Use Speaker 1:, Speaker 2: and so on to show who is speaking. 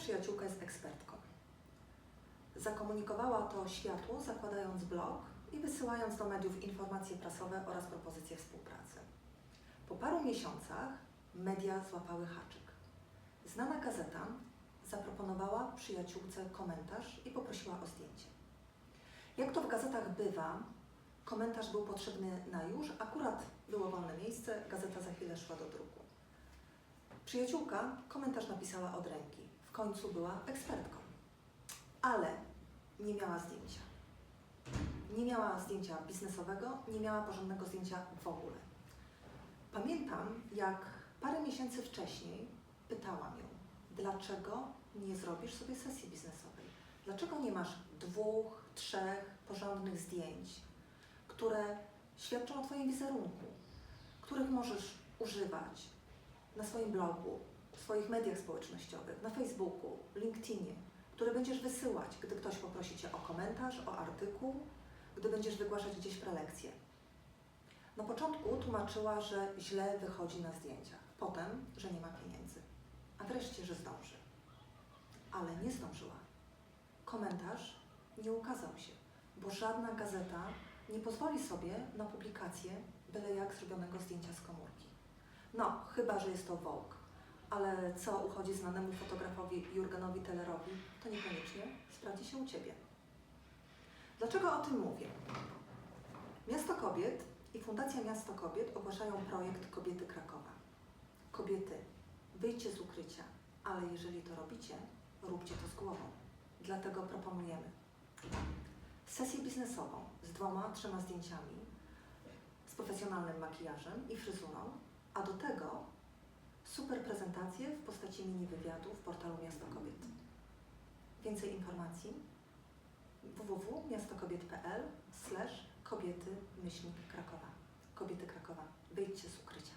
Speaker 1: przyjaciółka jest ekspertką. Zakomunikowała to światu, zakładając blog i wysyłając do mediów informacje prasowe oraz propozycje współpracy. Po paru miesiącach media złapały haczyk. Znana gazeta zaproponowała przyjaciółce komentarz i poprosiła o zdjęcie. Jak to w gazetach bywa, komentarz był potrzebny na już, akurat było wolne miejsce, gazeta za chwilę szła do druku. Przyjaciółka komentarz napisała od ręki. W końcu była ekspertką. Ale nie miała zdjęcia. Nie miała zdjęcia biznesowego, nie miała porządnego zdjęcia w ogóle. Pamiętam, jak parę miesięcy wcześniej pytałam ją, dlaczego nie zrobisz sobie sesji biznesowej? Dlaczego nie masz dwóch, trzech porządnych zdjęć, które świadczą o Twoim wizerunku, których możesz używać na swoim blogu, w swoich mediach społecznościowych, na Facebooku, LinkedInie, które będziesz wysyłać, gdy ktoś poprosi Cię o komentarz, o artykuł, gdy będziesz wygłaszać gdzieś prelekcję. Na początku tłumaczyła, że źle wychodzi na zdjęciach, potem, że nie ma pieniędzy, a wreszcie, że zdąży. Ale nie zdążyła. Komentarz nie ukazał się, bo żadna gazeta nie pozwoli sobie na publikację byle jak zrobionego zdjęcia z komórki. No, chyba, że jest to Vogue, ale co uchodzi znanemu fotografowi Jurgenowi Tellerowi, to niekoniecznie sprawdzi się u Ciebie. Dlaczego o tym mówię? Miasto Kobiet i Fundacja Miasto Kobiet ogłaszają projekt Kobiety Krakowa. Kobiety, wyjdźcie z ukrycia, ale jeżeli to robicie, róbcie to z głową. Dlatego proponujemy sesję biznesową z dwoma, trzema zdjęciami, z profesjonalnym makijażem i fryzurą, a do tego super prezentację w postaci mini wywiadu w portalu Miasto Kobiet. Więcej informacji www.miastokobiet.pl kobiety Krakowa. Kobiety Krakowa. Wyjdźcie z ukrycia.